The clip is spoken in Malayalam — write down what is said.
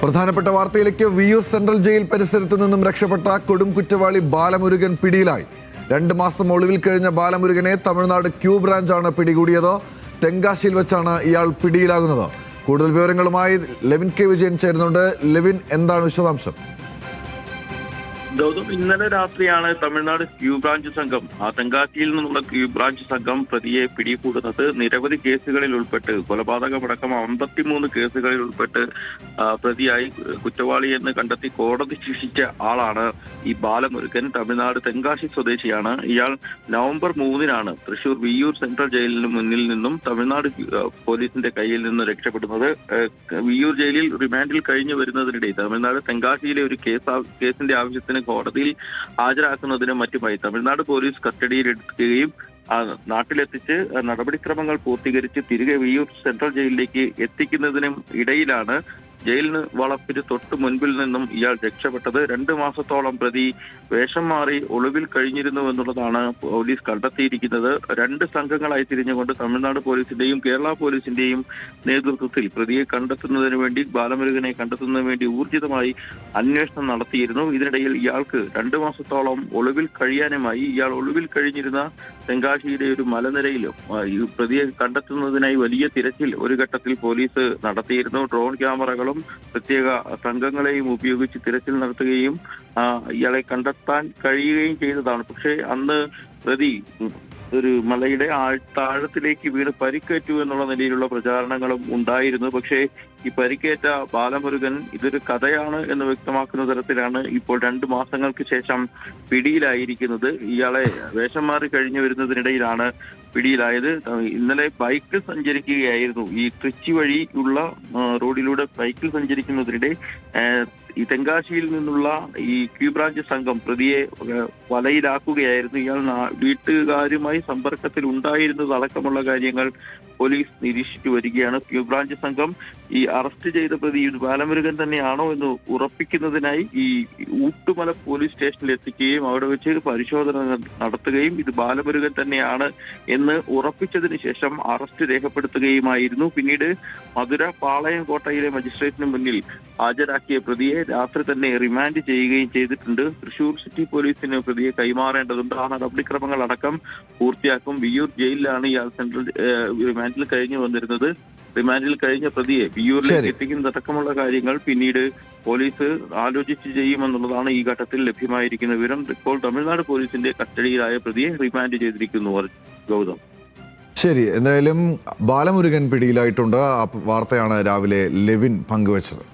പ്രധാനപ്പെട്ട വാർത്തയിലേക്ക് വിയൂർ സെൻട്രൽ ജയിൽ പരിസരത്ത് നിന്നും രക്ഷപ്പെട്ട കൊടും കുറ്റവാളി ബാലമുരുകൻ പിടിയിലായി. രണ്ട് മാസം ഒളിവിൽ കഴിഞ്ഞ ബാലമുരുകനെ തമിഴ്നാട് ക്യൂ ബ്രാഞ്ചാണ് പിടികൂടിയത്. തെങ്കാശിയിൽ വെച്ചാണ് ഇയാൾ പിടിയിലാകുന്നത്. കൂടുതൽ വിവരങ്ങളുമായി ലെവിൻ കെ വിജയൻ ചേരുന്നുണ്ട്. ലെവിൻ എന്താണ് വിശദാംശം? ഗൗതം ഇന്നലെ രാത്രിയാണ് തമിഴ്നാട് ക്യൂ ബ്രാഞ്ച് സംഘം ആ തെങ്കാശിയിൽ നിന്നുള്ള ക്യൂ ബ്രാഞ്ച് സംഘം പ്രതിയെ പിടികൂടുന്നത്. നിരവധി കേസുകളിൽ ഉൾപ്പെട്ട് കൊലപാതകമടക്കം അമ്പത്തിമൂന്ന് കേസുകളിൽ ഉൾപ്പെട്ട് പ്രതിയായി കുറ്റവാളി എന്ന് കണ്ടെത്തി കോടതി ശിക്ഷിച്ച ആളാണ് ഈ ബാലമുരുകൻ. തമിഴ്നാട് തെങ്കാശി സ്വദേശിയാണ്. ഇയാൾ നവംബർ മൂന്നിനാണ് തൃശൂർ വിയ്യൂർ സെൻട്രൽ ജയിലിന് മുന്നിൽ നിന്നും തമിഴ്നാട് പോലീസിന്റെ കയ്യിൽ നിന്നും രക്ഷപ്പെടുന്നത്. വിയൂർ ജയിലിൽ റിമാൻഡിൽ കഴിഞ്ഞു വരുന്നതിനിടെ തമിഴ്നാട് തെങ്കാശിയിലെ ഒരു കേസ് കേസിന്റെ ആവശ്യത്തിന് കോടതിയിൽ ഹാജരാക്കുന്നതിനും മറ്റുമായി തമിഴ്നാട് പോലീസ് കസ്റ്റഡിയിലെടുക്കുകയും നാട്ടിലെത്തിച്ച് നടപടിക്രമങ്ങൾ പൂർത്തീകരിച്ച് തിരികെ വിയ്യൂർ സെൻട്രൽ ജയിലിലേക്ക് എത്തിക്കുന്നതിനും ഇടയിലാണ് ജയിലിന് വളപ്പിന് തൊട്ടു മുൻപിൽ നിന്നും ഇയാൾ രക്ഷപ്പെട്ടത് രണ്ട് മാസത്തോളം പ്രതി വേഷം മാറി ഒളിവിൽ കഴിഞ്ഞിരുന്നു എന്നുള്ളതാണ് പോലീസ് കണ്ടെത്തിയിരിക്കുന്നത്. രണ്ട് സംഘങ്ങളായി തിരിഞ്ഞുകൊണ്ട് തമിഴ്നാട് പോലീസിന്റെയും കേരള പോലീസിന്റെയും നേതൃത്വത്തിൽ പ്രതിയെ കണ്ടെത്തുന്നതിന് വേണ്ടി ബാലമുരുകനെ കണ്ടെത്തുന്നതിന് വേണ്ടി ഊർജിതമായി അന്വേഷണം നടത്തിയിരുന്നു. ഇതിനിടയിൽ ഇയാൾക്ക് രണ്ടു മാസത്തോളം ഒളിവിൽ കഴിയാനുമായി ഇയാൾ ഒളിവിൽ കഴിഞ്ഞിരുന്ന തെങ്കാശിയുടെ ഒരു മലനിരയിലും പ്രതിയെ കണ്ടെത്തുന്നതിനായി വലിയ തിരച്ചിൽ ഒരു ഘട്ടത്തിൽ പോലീസ് നടത്തിയിരുന്നു. ഡ്രോൺ ക്യാമറകളും പ്രത്യേക സംഘങ്ങളെയും ഉപയോഗിച്ച് തിരച്ചിൽ നടത്തുകയും ഇയാളെ കണ്ടെത്താൻ കഴിയുകയും ചെയ്തതാണ്. പക്ഷേ അന്ന് പ്രതി ഒരു മലയുടെ താഴത്തിലേക്ക് വീണ് പരിക്കേറ്റു എന്നുള്ള നിലയിലുള്ള പ്രചാരണങ്ങളും ഉണ്ടായിരുന്നു. പക്ഷേ ഈ പരിക്കേറ്റ ബാലമുരുകൻ ഇതൊരു കഥയാണ് എന്ന് വ്യക്തമാക്കുന്ന തരത്തിലാണ് ഇപ്പോൾ രണ്ട് മാസങ്ങൾക്ക് ശേഷം പിടിയിലായിരിക്കുന്നത്. ഇയാളെ വേഷം മാറി കഴിഞ്ഞു വരുന്നതിനിടയിലാണ് പിടിയിലായത്. ഇന്നലെ ബൈക്കിൽ സഞ്ചരിക്കുകയായിരുന്നു. ഈ തൃച്ചി വഴിയുള്ള റോഡിലൂടെ ബൈക്കിൽ സഞ്ചരിക്കുന്നതിനിടെ ഈ തെങ്കാശിയിൽ നിന്നുള്ള ഈ ക്യൂ ബ്രാഞ്ച് സംഘം പ്രതിയെ വലയിലാക്കുകയായിരുന്നു. ഇയാൾ വീട്ടുകാരുമായി സമ്പർക്കത്തിൽ ഉണ്ടായിരുന്നത് അടക്കമുള്ള കാര്യങ്ങൾ പോലീസ് നിരീക്ഷിച്ചു വരികയാണ്. ക്യൂ ബ്രാഞ്ച് സംഘം ഈ അറസ്റ്റ് ചെയ്ത പ്രതി ബാലമുരുകൻ തന്നെയാണോ എന്ന് ഉറപ്പിക്കുന്നതിനായി ഈ ഊട്ടുമല പോലീസ് സ്റ്റേഷനിൽ എത്തിക്കുകയും അവിടെ വെച്ച് പരിശോധന നടത്തുകയും ഇത് ബാലമുരുകൻ തന്നെയാണ് എന്ന് ഉറപ്പിച്ചതിന് ശേഷം അറസ്റ്റ് രേഖപ്പെടുത്തുകയുമായിരുന്നു. പിന്നീട് മധുര പാളയം കോട്ടയിലെ മജിസ്ട്രേറ്റിന് മുന്നിൽ ഹാജരാക്കിയ പ്രതിയെ രാത്രി തന്നെ റിമാൻഡ് ചെയ്യുകയും ചെയ്തിട്ടുണ്ട്. തൃശൂർ സിറ്റി പോലീസിന് പ്രതിയെ കൈമാറേണ്ടതുണ്ട് ആ നടപടിക്രമങ്ങൾ അടക്കം പൂർത്തിയാക്കും. വിയൂർ ജയിലിലാണ് ഇയാൾ സെൻട്രൽ റിമാൻഡിൽ കഴിഞ്ഞു വന്നിരുന്നത്. റിമാൻഡിൽ കഴിഞ്ഞ പ്രതിയെ വിയൂരിലേക്ക്. എത്തിക്കുന്നതടക്കമുള്ള കാര്യങ്ങൾ പിന്നീട് പോലീസ് ആലോചിച്ച് ചെയ്യുമെന്നുള്ളതാണ് ഈ ഘട്ടത്തിൽ ലഭ്യമായിരിക്കുന്ന വിവരം. ഇപ്പോൾ തമിഴ്നാട് പോലീസിന്റെ കസ്റ്റഡിയിലായ പ്രതിയെ റിമാൻഡ് ചെയ്തിരിക്കുന്നു ഗൗതം. ശരി. എന്തായാലും ബാലമുരുകൻ പിടിയിലായിട്ടുണ്ട്. ആ വാർത്തയാണ് രാവിലെ ലെവിൻ പങ്കുവച്ചത്.